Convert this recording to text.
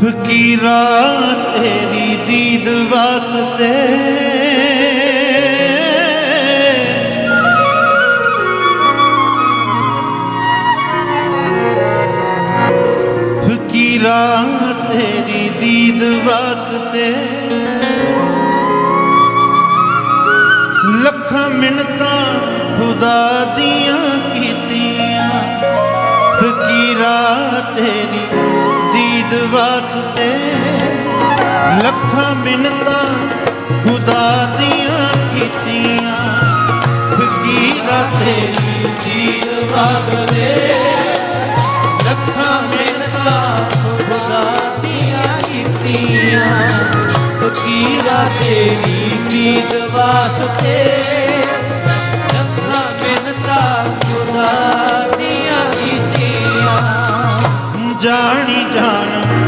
ਫਕੀਰਾ ਤੇਰੀ ਦੀਦ ਵਾਸਤੇ? ਫਕੀਰਾ ਤੇਰੀ ਦੀਦ ਵਾਸਤੇ? ਲੱਖਾਂ ਮਿੰਨਤਾਂ ਖੁਦਾ ਦੀਆਂ ਕੀਤੀਆਂ। ਫਕੀਰਾ ਤੇਰੀ ਆਸ ਲੱਖਾਂ ਮਿੰਤਾਂ ਖੁਦਾ ਦੀਆਂ ਕੀਤੀਆਂ। ਫਕੀਰਾ ਤੇਰੀ ਦੀਵਾਰ ਦੇ ਲੱਖਾਂ ਮਿੰਤਾਂ ਖੁਦਾ ਦੀਆਂ ਕੀਤੀਆਂ। ਫਕੀਰਾ ਤੇਰੀ ਦੀਵਾਰ ਤੇ ਜਾਣੀ ਜਾਣ